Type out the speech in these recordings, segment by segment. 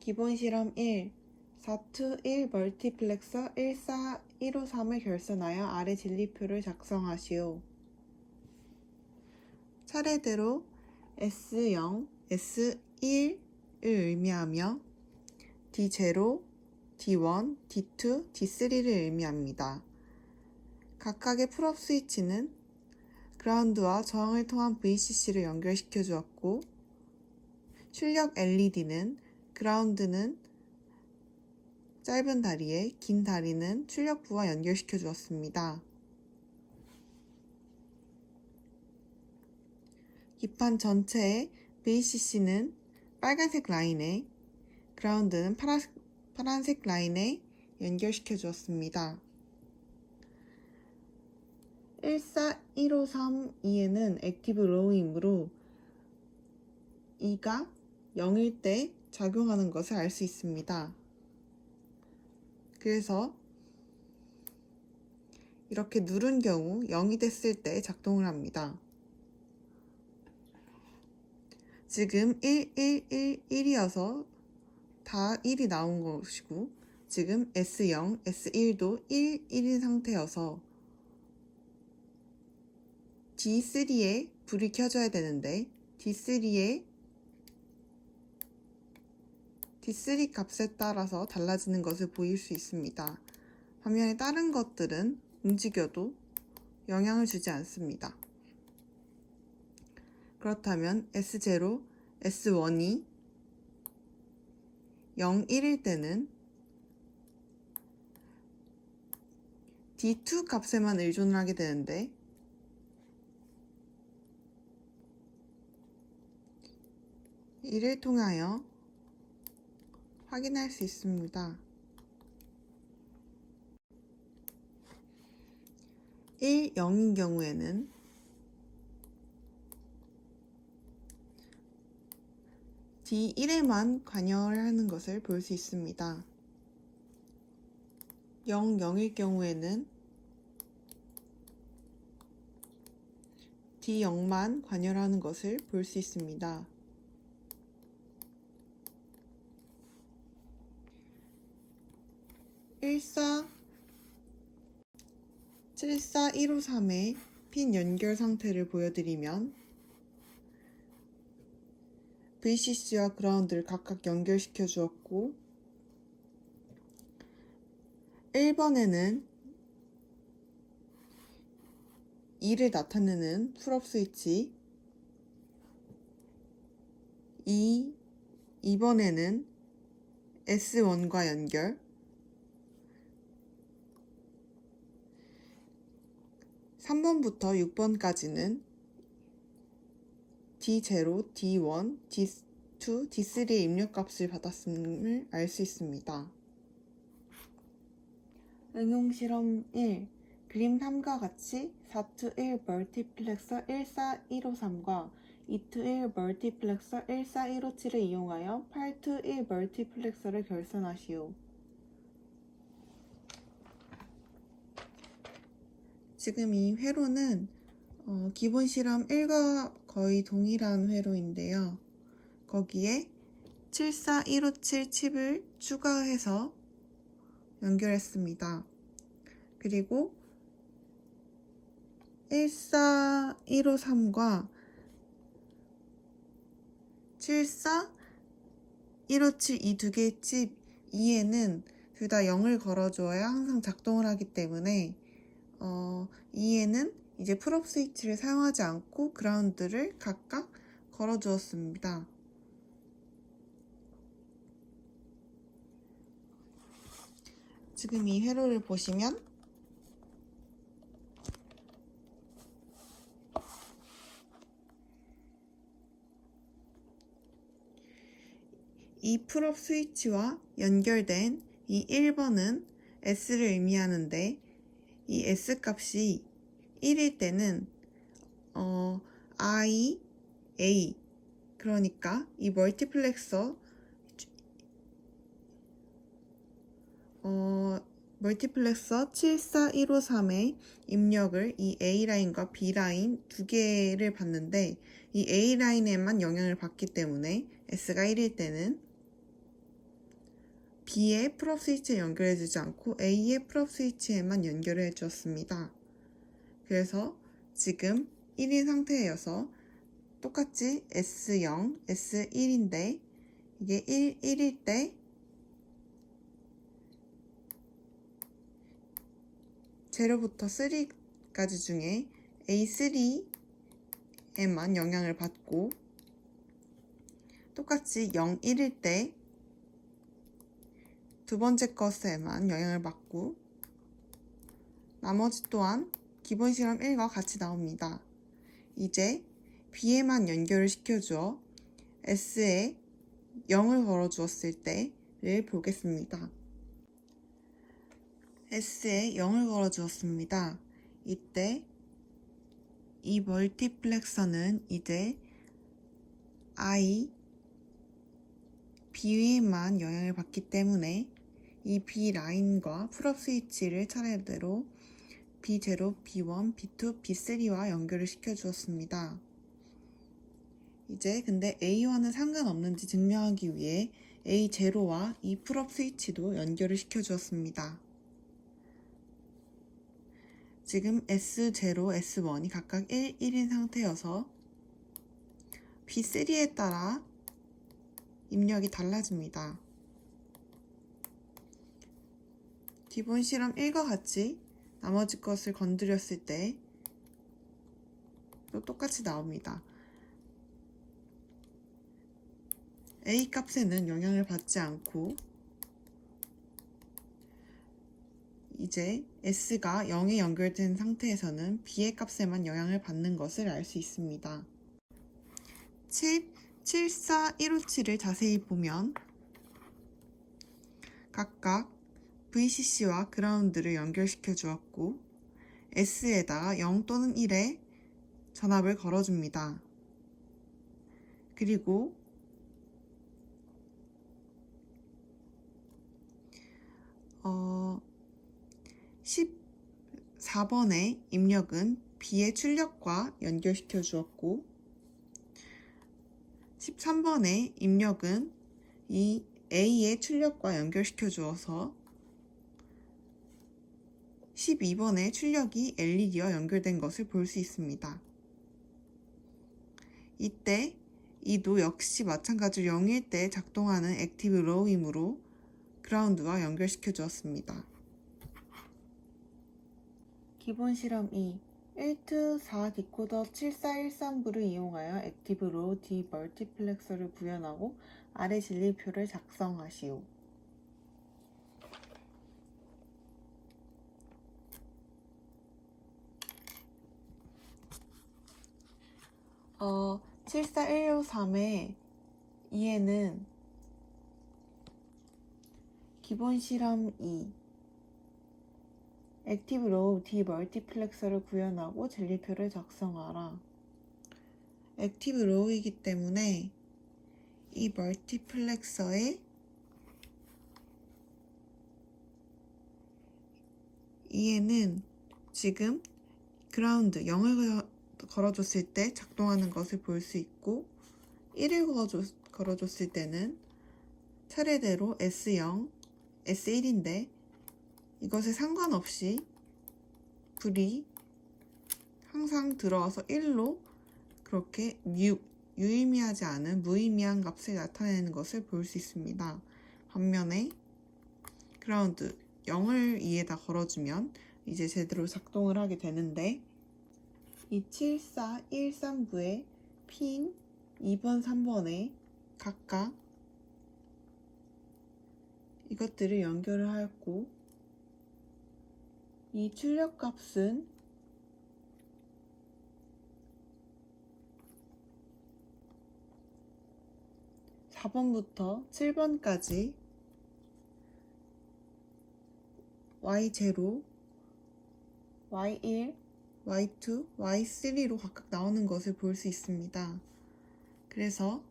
기본 실험 1. 4-1 멀티플렉서 14 153을 결선하여 아래 진리표를 작성하시오. 차례대로 S0, S1을 의미하며 D0, D1, D2, D3를 의미합니다. 각각의 풀업 스위치는 그라운드와 저항을 통한 VCC를 연결시켜 주었고 출력 LED는 그라운드는 짧은 다리에 긴 다리는 출력부와 연결시켜 주었습니다. 기판 전체의 VCC는 빨간색 라인에 그라운드는 파란, 파란색 라인에 연결시켜 주었습니다. 14153 액티브 로우이므로 2가 0일 때 작용하는 것을 알 수 있습니다. 그래서 이렇게 누른 경우 0이 됐을 때 작동을 합니다. 지금 1111이어서 다 1이 나온 것이고 지금 S0, S1도 1, 1인 상태여서 D3에 불이 켜져야 되는데 D3에 D3 값에 따라서 달라지는 것을 보일 수 있습니다. 반면에 다른 것들은 움직여도 영향을 주지 않습니다. 그렇다면 S0, S1이 0, 1일 때는 D2 값에만 의존을 하게 되는데 이를 통하여 확인할 수 있습니다. 1, 0인 경우에는 D1에만 관여를 하는 것을 볼 수 있습니다. 0, 0일 경우에는 D0만 관여를 하는 것을 볼 수 있습니다. 14 74153의 핀 연결 상태를 보여드리면 VCC와 그라운드를 각각 연결시켜 주었고 1번에는 2를 나타내는 풀업 스위치 2, 2번에는 S1과 연결 3번부터 6번까지는 D0, D1, D2, D3의 입력값을 받았음을 알 수 있습니다. 응용 실험 1. 그림 3과 같이 4-1 멀티플렉서 14153과 2-1 멀티플렉서 14157을 이용하여 8-1 멀티플렉서를 결선하시오. 지금 이 회로는 어, 기본 실험 1과 거의 동일한 회로인데요. 거기에 74157 칩을 추가해서 연결했습니다. 그리고 14153과 74157 이 두 개의 칩 2에는 둘 다 0을 걸어줘야 항상 작동을 하기 때문에 어, 2에는 이제 풀업 스위치를 사용하지 않고 그라운드를 각각 걸어 주었습니다. 지금 이 회로를 보시면 이 풀업 스위치와 연결된 이 1번은 S를 의미하는데 이 S 값이 1일 때는 어, I, A. 그러니까 이 멀티플렉서 어, 멀티플렉서 74153의 입력을 이 A라인과 B라인 두 개를 봤는데 이 A라인에만 영향을 받기 때문에 S가 1일 때는 B의 풀업 스위치에 연결해주지 않고 A의 풀업 스위치에만 연결을 해주었습니다. 그래서 지금 1인 상태여서 똑같이 S0, S1인데 이게 1, 1일 때 제로부터 3까지 중에 A3에만 영향을 받고 똑같이 0, 1일 때 두 번째 것에만 영향을 받고 나머지 또한 기본 실험 1과 같이 나옵니다. 이제 B에만 연결을 시켜주어 S에 0을 걸어 주었을 때를 보겠습니다. S에 0을 걸어 주었습니다. 이때 이 멀티플렉서는 이제 I, B에만 영향을 받기 때문에 이 B 라인과 풀업 스위치를 차례대로 B0, B1, B2, B3와 연결을 시켜 주었습니다. 이제 근데 A와는 상관없는지 증명하기 위해 A0와 이 풀업 스위치도 연결을 시켜 주었습니다. 지금 S0, S1이 각각 1, 1인 상태여서 B3에 따라 입력이 달라집니다. 기본 실험 1과 같이 나머지 것을 건드렸을 때 또 똑같이 나옵니다. A 값에는 영향을 받지 않고 이제 S가 0에 연결된 상태에서는 B의 값에만 영향을 받는 것을 알 수 있습니다. 7, 74157을 자세히 보면 각각 VCC와 그라운드를 연결시켜 주었고 S에다가 0 또는 1에 전압을 걸어줍니다. 그리고 어, 14번의 입력은 B의 출력과 연결시켜 주었고 13번의 입력은 이 A의 출력과 연결시켜 주어서 12번의 출력이 LED와 연결된 것을 볼 수 있습니다. 이때 이도 역시 마찬가지로 0일 때 작동하는 액티브 로우이므로 그라운드와 연결시켜 주었습니다. 기본 실험 2 1-4 디코더 7413부를 이용하여 액티브 로우 D 멀티플렉서를 구현하고 아래 진리표를 작성하시오. 어, 74153의 2에는 기본 실험 2 액티브 로우 D 멀티플렉서를 구현하고 진리표를 작성하라. 액티브 로우이기 때문에 이 멀티플렉서에 이에는 지금 그라운드 0을 걸어줬을 때 작동하는 것을 볼 수 있고 1을 걸어줬, 걸어줬을 때는 차례대로 S0, S1인데 이것에 상관없이 불이 항상 들어와서 1로 그렇게 유, 유의미하지 않은 무의미한 값을 나타내는 것을 볼 수 있습니다. 반면에 그라운드 0을 2에다 걸어주면 이제 제대로 작동을 하게 되는데 이 74139의 핀 2번, 3번에 각각 이것들을 연결을 하였고 이 출력 값은 (4번부터) (7번까지) y0 y1 y2 y3로 각각 나오는 것을 볼 수 있습니다. 그래서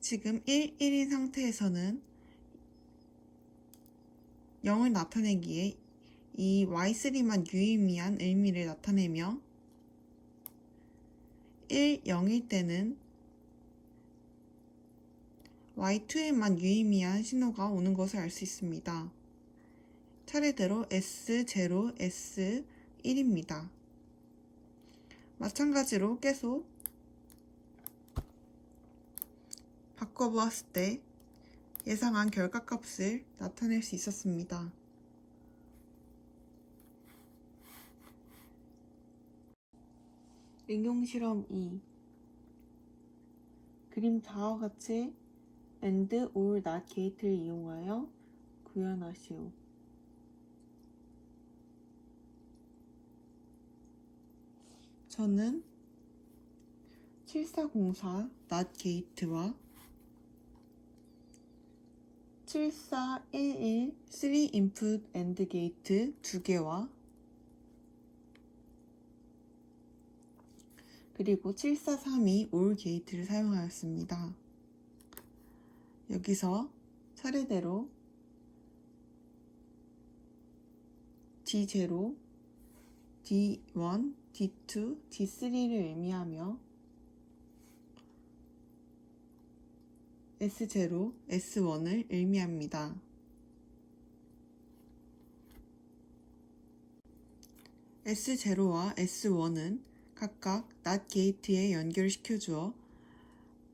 지금 1, 1인 상태에서는 0을 나타내기에 이 y3만 유의미한 의미를 나타내며 1, 0일 때는 Y2에만 유의미한 신호가 오는 것을 알 수 있습니다. 차례대로 S0, S1입니다. 마찬가지로 계속 바꿔보았을 때 예상한 결과값을 나타낼 수 있었습니다. 응용 실험 2 그림 다와 같이 AND OR NOT 게이트를 이용하여 구현하시오. 저는 7404 NOT 게이트와 7411 3 input AND 게이트 두 개와 그리고 7432 OR 게이트를 사용하였습니다. 여기서 차례대로 D0, D1, D2, D3를 의미하며 S0, S1을 의미합니다. S0와 S1은 각각 NOT 게이트에 연결시켜 주어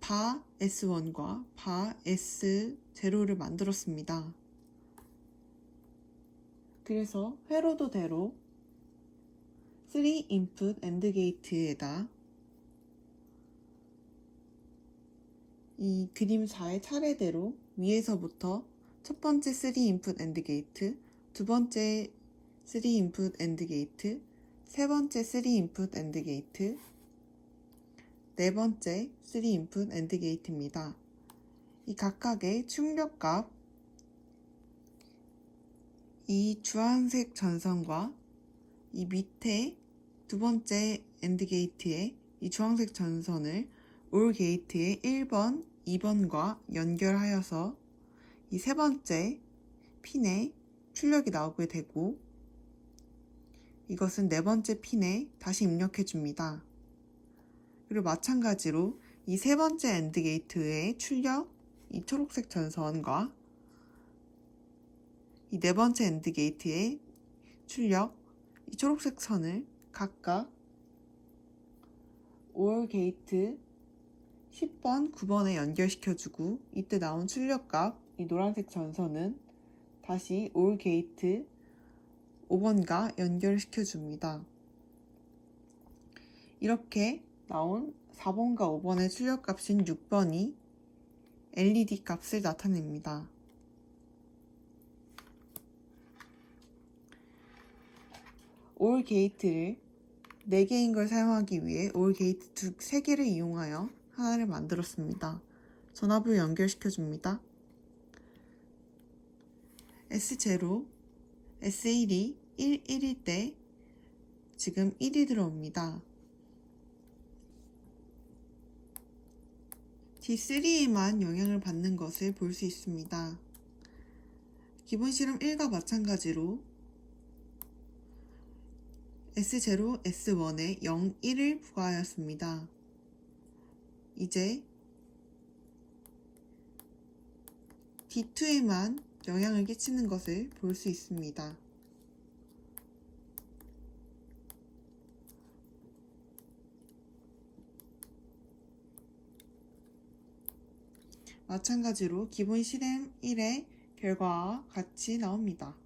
바 S1과 바 S0를 만들었습니다. 그래서 회로도 대로 3 input AND 게이트에다 이 그림 4의 차례대로 위에서부터 첫 번째 3 input AND 게이트, 두 번째 3 input AND 게이트, 세 번째 3 input AND 게이트, 네 번째 3 input AND 게이트입니다. 이 각각의 출력값 이 주황색 전선과 이 밑에 두 번째 AND 게이트의 이 주황색 전선을 올 게이트의 1번, 2번과 연결하여서 이 세 번째 핀에 출력이 나오게 되고 이것은 네 번째 핀에 다시 입력해 줍니다. 그리고 마찬가지로 이 세 번째 엔드 게이트의 출력 이 초록색 전선과 이 네 번째 엔드 게이트의 출력 이 초록색 선을 각각 5월 게이트 10번, 9번에 연결시켜주고 이때 나온 출력값 이 노란색 전선은 다시 올 게이트 5번과 연결시켜줍니다. 이렇게 나온 4번과 5번의 출력값인 6번이 LED 값을 나타냅니다. 올 게이트를 4개인 걸 사용하기 위해 올 게이트 두 3개를 이용하여 하나를 만들었습니다. 전압을 연결시켜 줍니다. S0, S1이 1, 1일 때 지금 1이 들어옵니다. D3에만 영향을 받는 것을 볼 수 있습니다. 기본 실험 1과 마찬가지로 S0, S1에 0, 1을 부과하였습니다. 이제 D2에만 영향을 끼치는 것을 볼 수 있습니다. 마찬가지로 기본 실험 1의 결과와 같이 나옵니다.